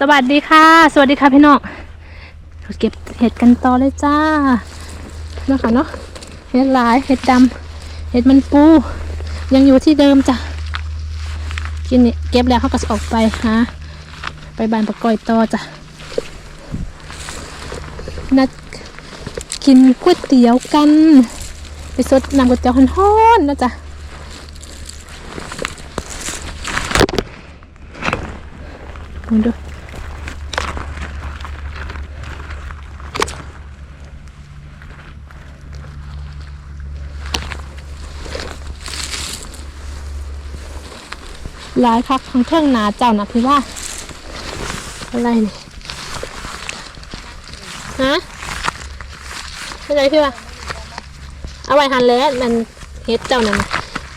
สวัสดีค่ะ สวัสดีค่ะพี่น้องเราเก็บเห็ดกันต่อเลยจ้าเนาะค่ะเนาะเห็ดหลายเห็ดดำเห็ดมันปู ยังอยู่ที่เดิมจ้ะกินนี่เก็บแล้วเขาก็จะออกไปหาไปบานปะกอยต่อจ้ะนัดกินก๋วยเตี๋ยวกัน ไปสดน้ำก๋วยเตี๋ยวฮ้อนๆนะจ๊ะดู หลายคักของเทิงนาเจ้านะพี่ว่าอะไรนี่ฮะอะไรพี่ว่าเอาไว้หันแล้วมันเฮ็ดเจ้านั่น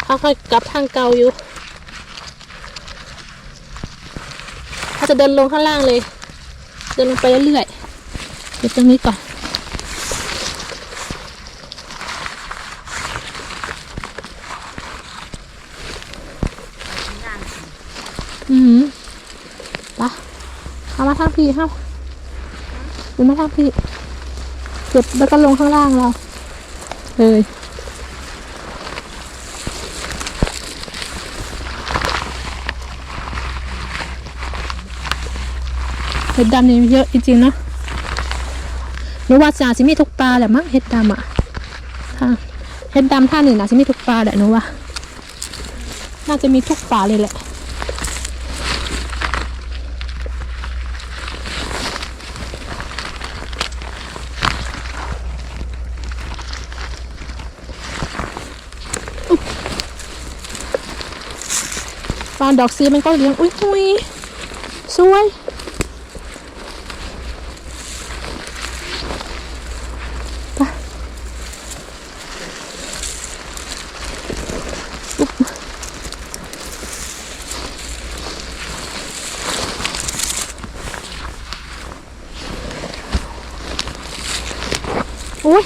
เขาค่อยกลับทางเก่าอยู่เขาจะเดินลงข้างล่างเลย เดินลงไปเรื่อยๆเดี๋ยวตรงนี้ก่อน อือหือปะเอามา ทางพี่ครับเอามาทางพี่เก็บแล้วก็ลงข้างล่างเราเลยเห็ดดำนี่เยอะจริงๆนะหนูว่าสาสิมีทุกปลาแหละมั้งเห็ดดำอะถ้าเห็ดดำท่านี่นะสิมีทุกปลาแหละหนูว่า น่าจะมีทุกปลาเลยแหละ ปลาดอกซีมันก็เลี้ยง อุ้ยหุยสวย อุ้ย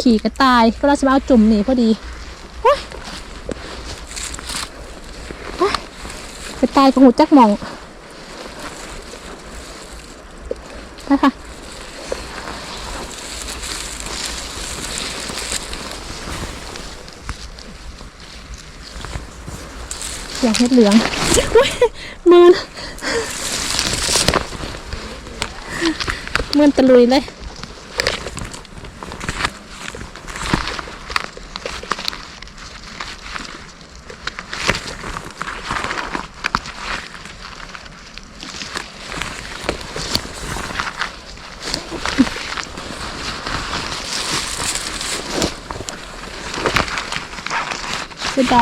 ขี่กระต่ายก็เราจะมาเอาจุ่มหนีพอดีโอ้ยโอ้ยกระต่ายกับหูจักหมองไปค่ะอยากเห็ดเหลืองอุ้ยมือนมือนตะลุยเลย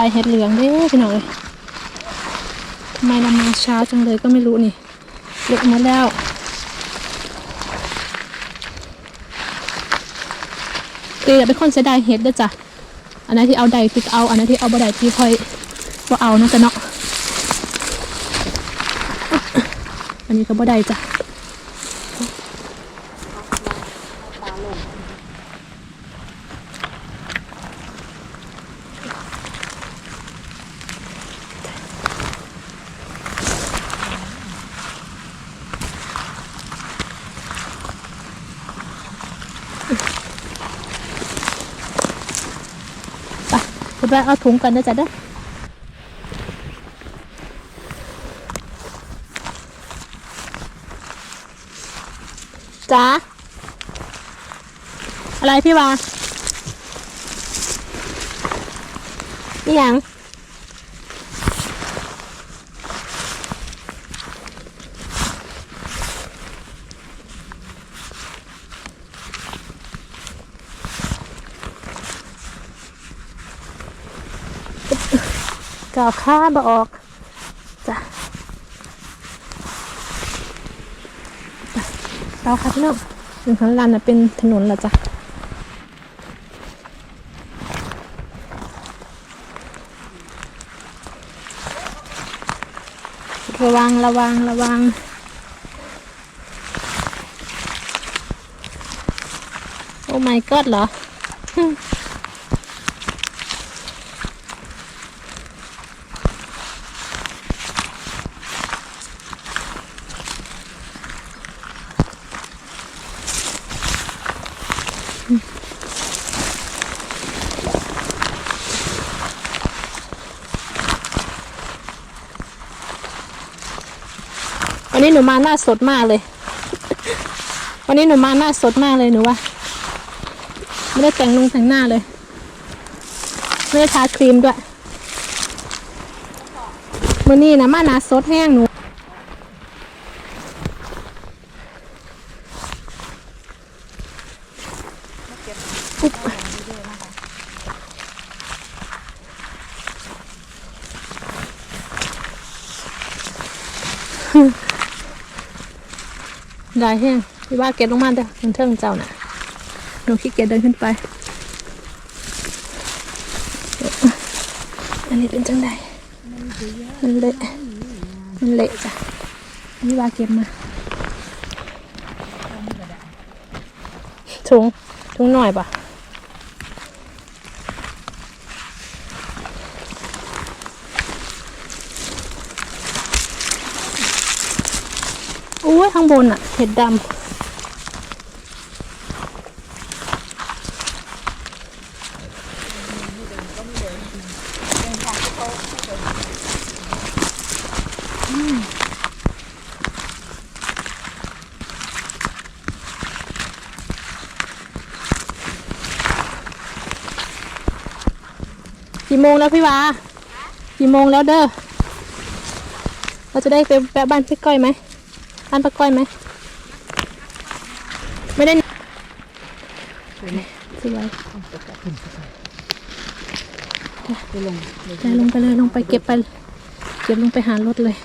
ายเห็ดเหลืองเด้อพี่น้องเลยทำไมเรามาช้าจังเลยก็ไม่รู้นี่เล็กมาแล้วเกย์เป็นคนเสียดายเห็ดเด้อจ้ะอันนั้นที่เอาใดคือเอา อันนั้นที่เอาบ่ได้ที่ค่อยบ่เอานาะจ้ะเนาะอันนี้ก็บ่ได้จ้ะ ไปเอาถุงกันนะจ๊ะเด้อจ้าอะไรพี่วานี่ยัง กาวข้าบออกจ้ะเราครับพี่น้องถึงข้างล่างน่ะเป็นถนนล้วจ้ะระวังระวังระวังโอ้ my god เหรอ วันนี้หนูมาหน้าสดมากเลย วันนี้หนูมาหน้าสดมากเลยหนูว่า ไม่ได้แต่งลงแต่งหน้าเลย ไม่ได้ทาครีมด้วยมื่อนี้นะมาหน้าสดแห้งหนู ได้แห้งพี่ว่าเก็บลงมาเด้อเทิงเทิงเจ้าน่ะหนูขี้เกียจเดินขึ้นไป อันนี้เป็นจังใดมันเละมันเละจ้ะพี่ว่าเก็บมาถุงถุงหน่อยปะ อุ้ยข้างบนอะเห็ดดำกี่โมงแล้วพี่วากี่โมงแล้วเด้อ เราจะได้ไปแวะบ้านพี่ก้อยไหม บ้านป้าก้อยไหม ไม่ได้สวยสวยไปลงลงไปเลยลงไปเก็บไป เก็บลงไปหารถเลย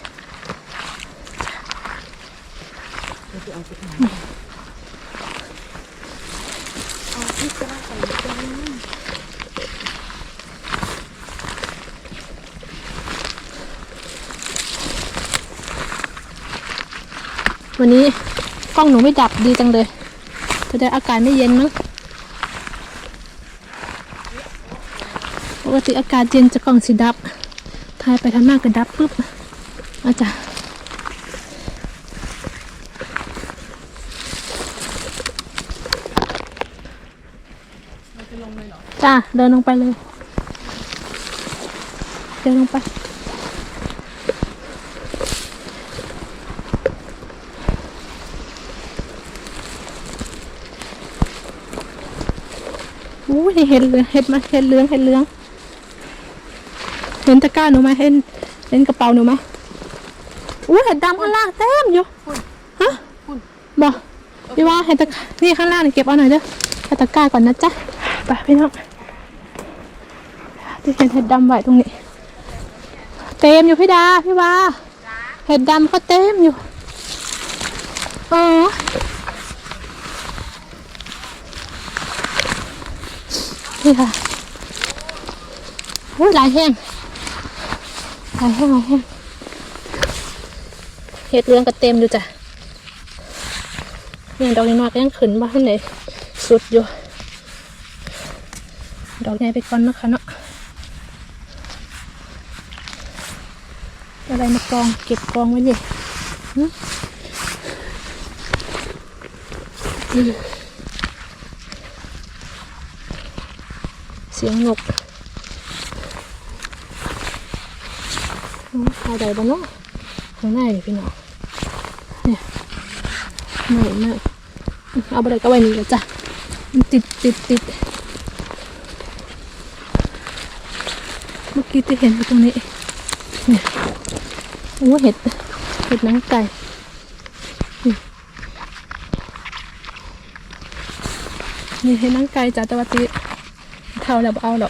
วันนี้กล้องหนูไม่ดับดีจังเลยจะได้อากาศไม่เย็นมั้งปกติอากาศเย็นจะกล้องสีดับถ่ายไปทางหน้าก็ดับปุ๊บอาจารย์จ้าเดินลงไปเลย เดินลงไป เห็นเลยเห็ดมาเห็ดเหลืองเห็ดเหลือง เห็นตะกร้าหนูไหมเห็น เห็นกระเป๋าหนูไหมอู้เห็ดดำข้างล่างเต็มอยู่ฮะบอกพี่ว่าเห็ดตะกร้านี่ข้างล่างนี่เก็บเอาหน่อยเด้อเอาตะกร้าก่อนนะจ๊ะไปพี่น้องที่เห็นเห็ดดำไว้ตรงนี้ เต็มอยู่พี่ดาพี่ว่าเห็ดดำก็เต็มอยู่อ๋อ นี่ ค่ะโอ้ยหลายแห้งหลายแห้งหลายแห้งเห็ดเรืองก็เต็มอยู่จ้ะเนี่ยดอกน้อก็ยังขึ้นมาข้างในสุดอยู่ดอกใหญ่ไปก่อนนะคะเนาะอะไรมากองเก็บกองไว้ดิหึอืม เสียงนกโอ้ยอะไรบ้างเนาะข้างในนี่พี่น้องเนี่ยไม่ไม่เอาไปเลยก็ไว้นี่ละจ้ะมันติดติดติดเมื่อกี้ที่เห็นตรงนี้เนี่ยโอ้เห็ดเห็ดนังไก่นี่เห็ดนังไก่จ้ะแต่ว่าตี เท่าแล้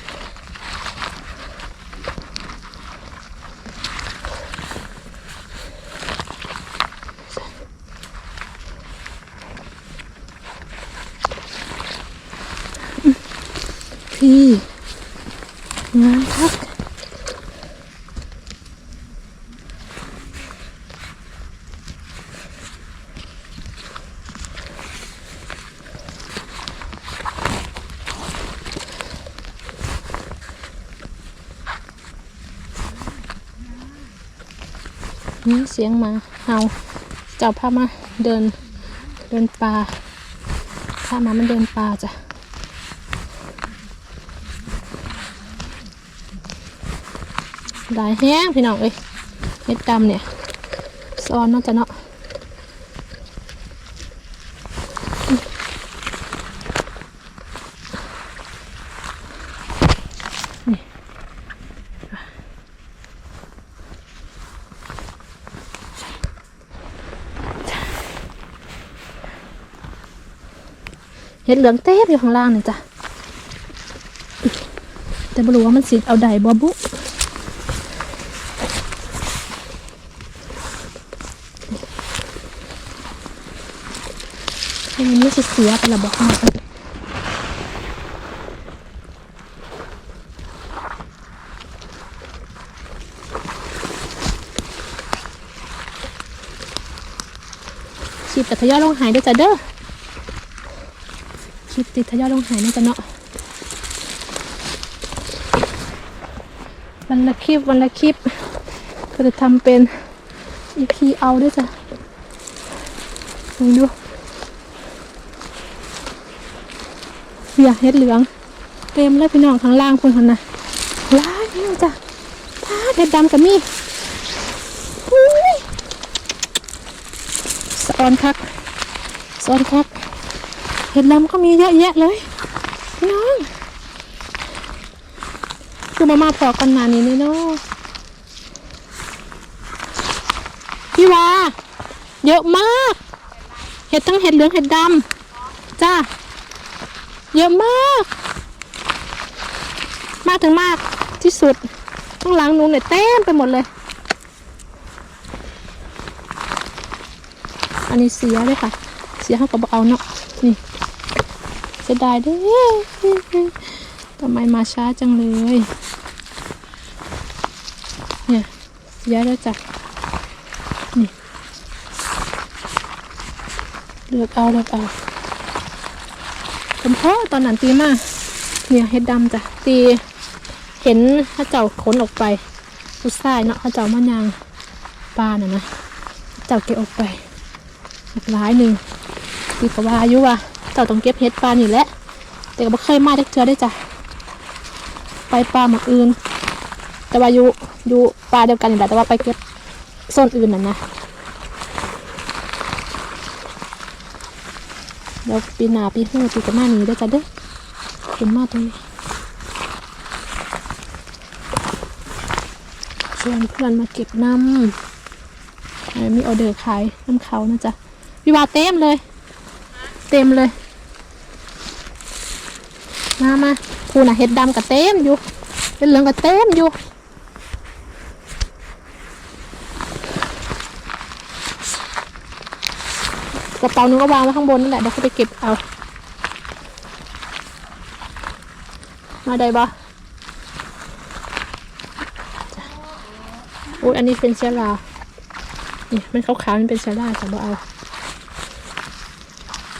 นี่เสียงมาเอาเจ้าพามาเดินเดินปลาพามามันเดินปลาจ้ะหลายแห้งพี่น้องเอ้ยเม็ดดำเนี่ยซ้อนน่าจะเนาะ เห็ดเหลืองเต้อยู่ข้างล่างนี่จ้ะแต่ไม่รู้ว่ามันสิเอาใดบ่บุมันไม่สิเสียไปละบอกมากันขีดแต่ทยอยลงหายด้วยจ้ะเด้อ ขีดติดทะยอยลงหายนี่จ้ะเนาะวันละคลิปวันละคลิป ก็จะทำเป็น EP เอาด้วยจ้ะลองดูอย่าเฮ็ดเหลือง เต็มเลยพี่น้องข้างล่างคนคนน่ะล้างนี่จ้ะพาเด็ดดำกับมี่อุ้ยสอนคักสอนคัก เห็ดลำก็มีเยอะแยะเลยพี่น้องคือมามาพอกันนานนี้เนาะพี่วาเยอะมาก เห็ดทั้งเห็ดเหลืองเห็ดดำจ้าเยอะมาก มากถึงมากที่สุดข้างหลังนูเนี่ยเต็มไปหมดเลย อันนี้เสียเลยค่ะ เสียเขาก็บอกเอาเนาะนี่ เสียดายด้อทำไมมาช้าจังเลย เนี่ยเสียแล้วจ้ะนี่เลือกเอาเลือกเอาผมเพาะตอนนั้นตีมาเนี่ยเห็ดดำจ้ะตีเห็นข้าเจ้าขนออกไปผู้ชายเนาะข้าเจ้ามายางปลาน่ะนะเจ้าเก็บออกไปอีกหลายหนึ่งตีกว่าอายุว่า เจ้าต้องเก็บเห็ดปลานี่แหละแต่ก็บ่เคยมาได้เจอได้จ้ะไปปลาหมากอื่น แต่ว่าอยู่อยู่ปลาเดียวกันนี่แหละแต่ว่าไปเก็บโซนอื่นน่ะนะเดี๋ยวปีหน้าปีหูปีกับมานี้ได้จ้ะเด้อขึ้นมาตรงนี้ชวนเพื่อนมาเก็บน้ำมีออเดอร์ขายน้ำเขานะจ๊ะวิวาเต็มเลย เต็มเลย มามาคูน่ะเห็ดดำกับเต็มอยู่เห็ดเหลืองกับเต็มอยู่กระเป๋านึงก็วางไว้ข้างบนนั่นแหละเดี๋ยวเขาไปเก็บเอา มาได้ปะอุ้ยอันนี้เป็นเชื้อรานี่มันขาวๆมันเป็นเชื้อราแต่บ่เอา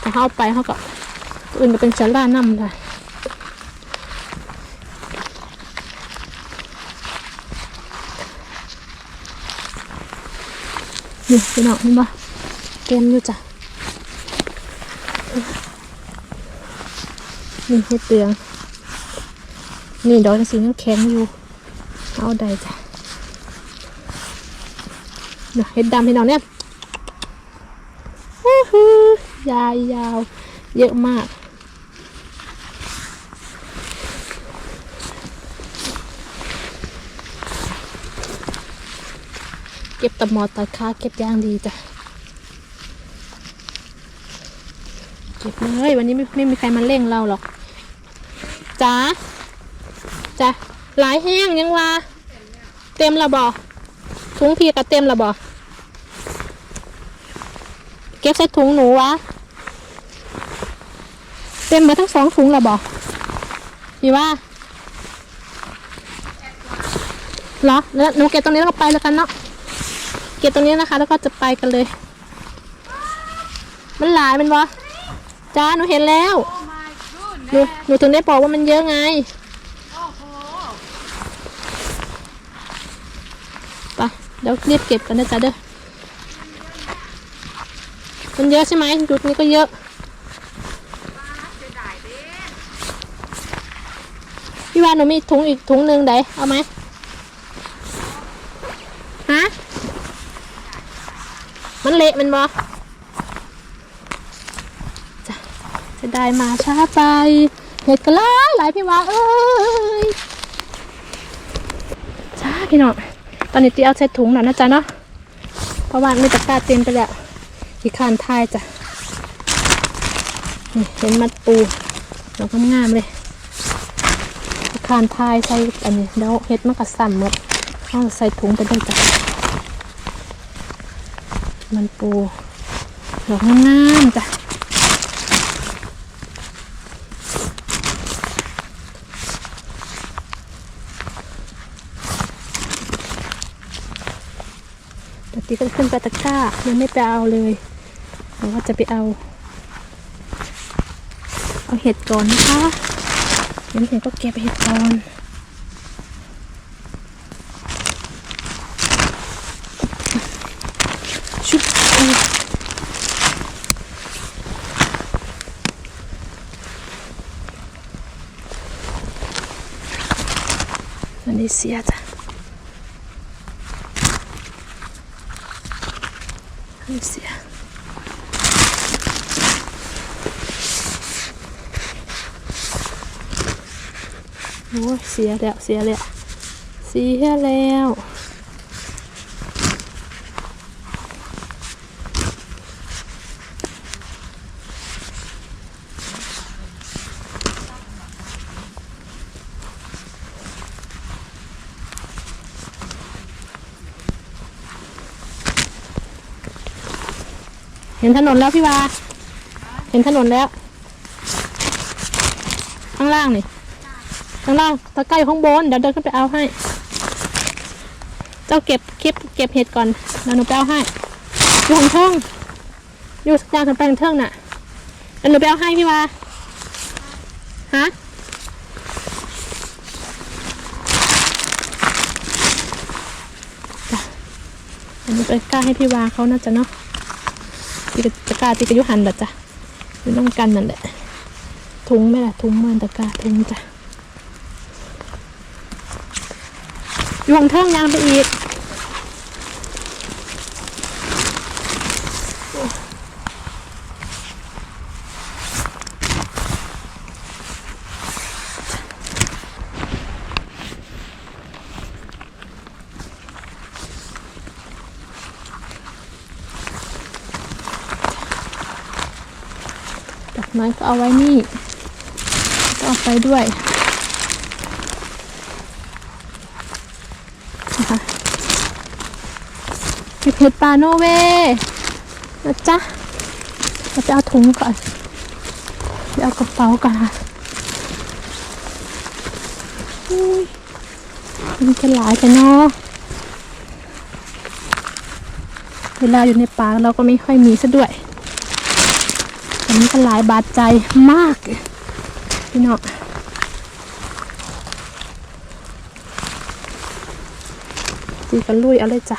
ถ้าเขาเอาไปเขาก็อื่นก็เป็นเชื้อรานํได้ นี่พี่น้องเห็นปะเต็มอยู่จ้ะนี่เห็ดเตือง นี่ดอกสีน้ำแข็งอยู่ เอาได้จ้ะเดี๋ยเห็ดดำให้น้องเนี่ยอู้ยาวยาวเยอะมาก ก็บตะมอตัดขาเก็บย่างดีจ้ะ เก็บเลยวันนี้ไม่ไม่มีใครมาเร่งเราหรอกจ้าจ้ะหลายแห้งยังวะเต็มและบอถุงพีกับเต็มและบอเก็บใส่ถุงหนูวะ เต็มมาทั้งสองถุงและบอพี่ว่าเหรอแล้วหนูเก็บตรงนี้แล้วก็ไปแล้วกันเนาะ ก็บตรงนี้นะคะ แล้วก็จะไปกันเลย มันหลายมันวะจ้าหนูเห็นแล้วหนูหนูถึงได้บอกว่ามันเยอะไงไปเดี๋ยวรีบเก็บกันนะจ๊ะเด้อมันเยอะใช่ไหมจุดนี้ก็เยอะพี่วานหนูมีถุงอีกถุงหนึ่งไดเอาไหม มันเละมันบ่จ้ะจะได้มาช้าไปเห็ดก็หลายหลายพี่ว่าเอ้ยจ้าพี่น้องตอนนี้ตีเอาใส่ถุงหน่อยนะจ๊ะเนาะเพราะว่ามีตะกร้าเต็มไปแล้วที่คานทายจ้ะนี่เห็นมัดปูดอกงามเลยที่คานทายใส่อันนี้แล้วเห็ดมันก็สั่นหมดเอาใส่ถุงไปด้วยจ้ะ มันปูดอกงามๆจ้ะปกติก็ขึ้นไปตะกร้ายังไม่ไปเอาเลยแต่ว่าจะไปเอา เอาเห็ดก่อนนะคะเดี๋ยวเห็ดก็เก็บเห็ดก่อนชุบมั นได้เสียจ้ะไม่เสียโอ้เสียแล้วเสียแล้วเสียแล้ว ห็นถนนแล้วพี่วา เห็นถนนแล้ว ข้างล่างนี่ ข้างล่างตะไคร้ข้างบน เดี๋ยวเดินขึ้นไปเอาให้ เจ้าเก็บคลิปเก็บเห็ดก่อนเดี๋ยวหนูไปเอาให้ อยู่ข้างเทิงอยู่สกอย่างขึ้นไปข้างเทิงน่ะเดี๋ยวหนูไปเอาให้พี่วา ฮะจ้ะเดี๋ยวหนูไปกล้าให้พี่วาเขาน่าจะเนาะ ตีกตะกร้าตีกระยุหันแบบจ้ะอยู่น้ำกันนั่นแหละทุงไหมล่ะทุงมันตะกร้าทุงจ้ะอยู่ของเทิงยางไปอีก กไม้ก็เอาไว้นี่ก็เอาไปด้วยนะคะเก็บเห็ดปลาโนเวนะจ๊ะเราจะเอาถุงก่อนเดี๋ยวเอากระเป๋าก่อนค่ะอุ้ยมันจะหลายแต่เนาะเวลาอยู่ในป่าเราก็ไม่ค่อยมีซะด้วย อันนี้ก็หลายบาดใจมาก พี่น้องตีกันลุยเอาเลยจ้ะ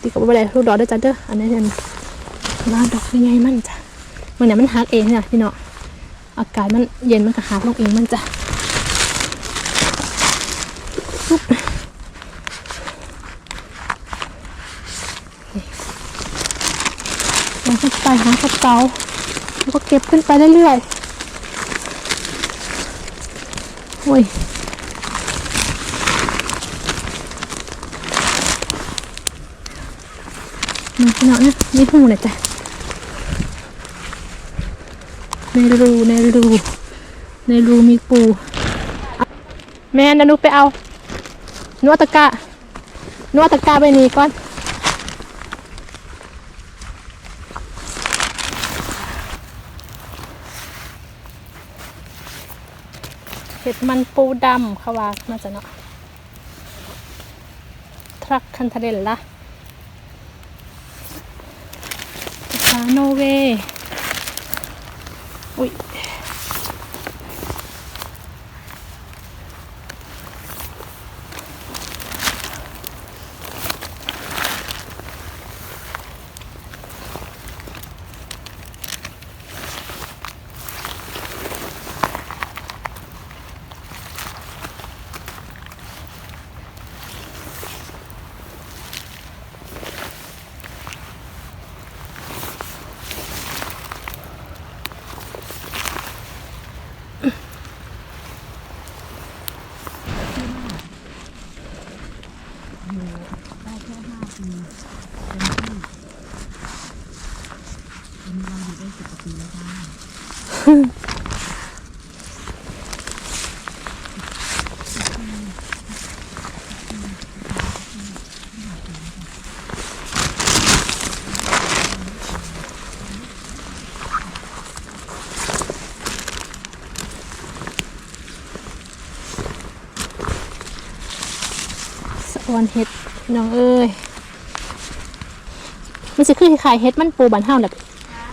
ตีกับอะไรลูกดอกได้จ้ะเด้ออันนี้เนี่ยว่าดอกยังไงมันจ้ะมันเนี่ยมันหักเองเนี่ยพี่น้องอากาศมันเย็นมันก็หักลงเองมันจ้ะปุ๊บลงขึ้นไปหากระเป๋า แล้วก็เก็บขึ้นไปเรื่อยๆโอ้ยมาขนาดนี้มีหูหน่อยจ้ะในรูในรูในรูมีปู แม่นะนุกไปเอานวดตะกร้านวดตะกร้าไปนี่ก่อน เห็ดมันปูดำเขาว่ามาจะเนาะทรัคคันทะเลละภาษาโนเวย์ ออนเห็ดน้องเอ้ยมันจะคือคล้ายเห็ดมันปูบานเฮาแหละ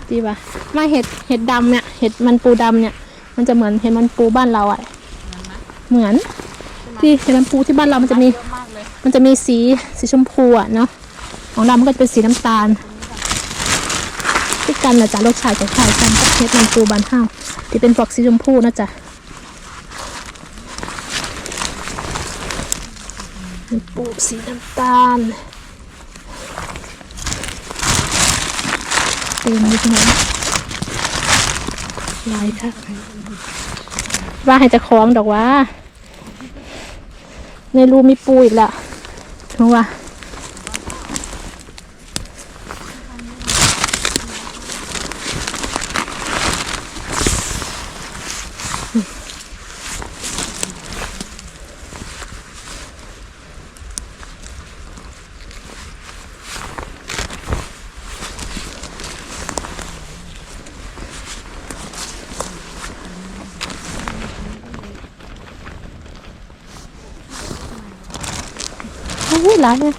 ดีป่ะมาเห็ดเห็ดดำเนี่ยเห็ดมันปูดำเนี่ย มันจะเหมือนเห็ดมันปูบ้านเราอะเหมือน ที่เห็ดมันปูที่บ้านเรามันจะมี มันจะมีสีสีชมพูอะเนาะของเรามันก็จะเป็นสีน้ำตาลที่กันนะจ๊ะรสชาติคล้ายกันกับเห็ดมันปูบานเฮาที่เป็นฟอกสีชมพูนะจ๊ะมัน ปูสีน้ำตาลเต็มเลยน้องลายค่ะว่าให้จะคล้องดอกว่า ในรูมีปูอีกละถึงว่าายเลย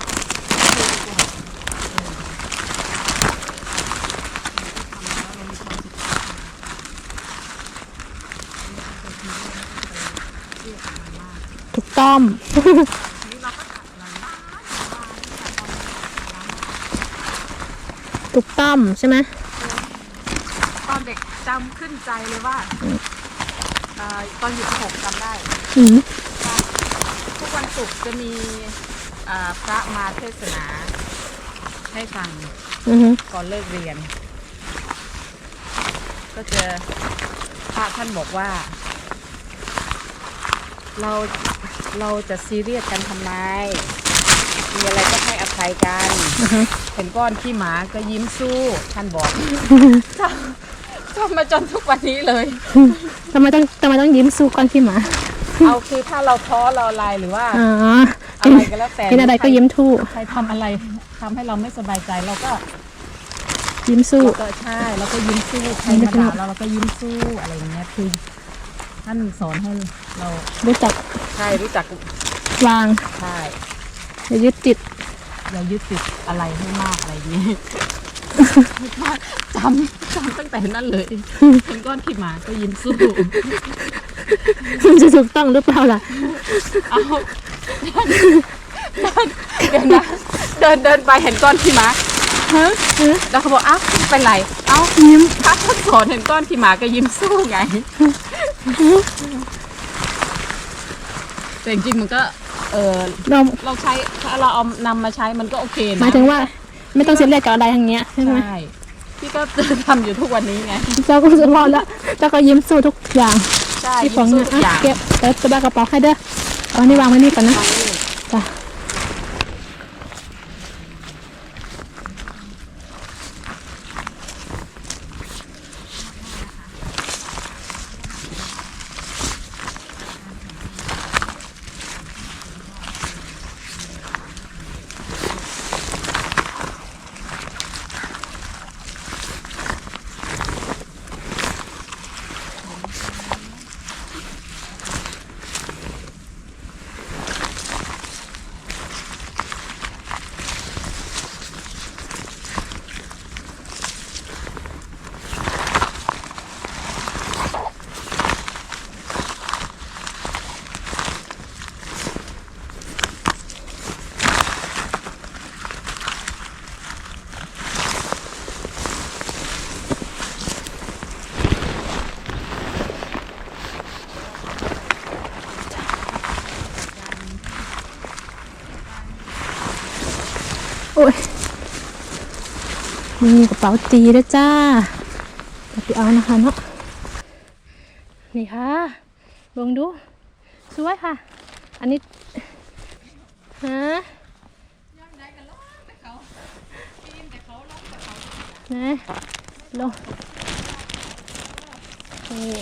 ถูกต้องถูกต้องใช่ไหมตอนเด็กจำขึ้นใจเลยว่าเอ่อตอนอยู่ปหกจำได้ อืม ทุกวันศุกร์จะมีเอ่อ พระมาเทศนา ให้ฟังอือฮึก่อนเลิกเรียน ก็จะพระท่านบอกว่า เราเราจะซีเรียสกันทำไม มีอะไรก็ให้อภัยกัน อือฮึเห็นก้อนขี้หมาก็ยิ้มสู้ ท่านบอกก็มาจนทุกวันนี้เลย ทำไมต้องทำไมต้องยิ้มสู้ก้อนขี้หมาเอาคือถ้าเราท้อเราอะไรหรือว่า อ๋อ อะไรก็แล้วแต่กินอะไรก็ยิ้มทู่ใครทำอะไรทำให้เราไม่สบายใจเราก็ยิ้มสู้เราก็ใช่เราก็ยิ้มสู้ใครมาด่าเราเราก็ยิ้มสู้อะไรอย่างเงี้ยคือท่านสอนให้เรารู้จักใช่รู้จักวางใช่อย่ายึดติดอย่ายึดติดอะไรให้มากอะไรอย่างนี้จำจำตั้งแต่นั้นเลยเห็นก้อนขี้หมาก็ยิ้มสู้มันจะถูกต้องหรือเปล่าล่ะเอา เดินนะเดินเดินไปเห็นก้อนขี้หมาฮะฮะแล้วเขาบอกอ้าวเป็นไรเอ้ายิ้มถ้าท่านสอนเห็นก้อนขี้หมาก็ยิ้มสู้ไงแต่จริงๆมันก็ เออเราเราใช้ถ้าเราเอานำมาใช้มันก็โอเคนะหมายถึงว่า ไม่ต้องเสียเรียสกับอะไรอย่างเงี้ยใช่ไหมใช่พี่ก็ทำอยู่ทุกวันนี้ไงเจ้าก็จะรอดแล้วเจ้าก็ยิ้มสู้ทุกอย่างใช่ที่ยิ้ของมสู้เนี่ยทุกออะย่างเก็บเดี๋ยวจะบ้ากระเป๋าให้เด้อ เอานี่วางไว้นี่ก่อนนะจ้ะ เป๋าตีด้วจ้าไปเอานะคะเนาะนี่ค่ะลองดูสวยค่ะ อันนี้ฮะนะลงนี่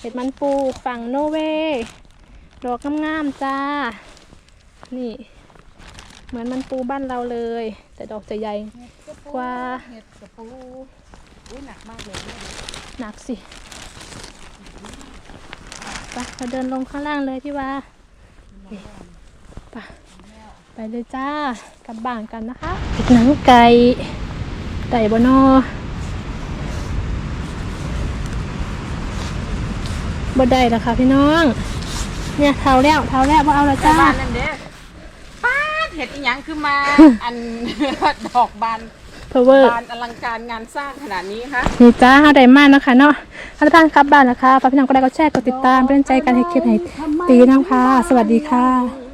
เห็ดมันปูฝั่งโนเวย์ดอกงามๆจ้า นี่ เหมือนมันปูบ้านเราเลย แต่ดอกจะใหญ่ กว่าเห็ดกระปูอุ้ยหนักมากเลยเนี่ยหนักสิไปเราเดินลงข้างล่างเลยพี่ว่านี่ไปไปเลยจ้ากลับบ้านกันนะคะติดหนังไก่ไก่บนอบ่ได้แล้วค่ะพี่น้อง เนี่ยเท้าแล้วเท้าแล้วว่าเอาละแต่จ้าบ้านนั่นเด้ป้าดเห็ดอีหยังคือมา อันดอกบาน เพอเวอร์บานอลังการงานสร้างขนาดนี้คะนี่จ้าเฮาได้มากนะคะเนาะท่านท่านกลับบ้านนะคะฝากพี่น้องก็ได้ก็แชร์กดติดตามเป็นใจการให้คลิปให้ตีน้ำค่ะ สวัสดีค่ะ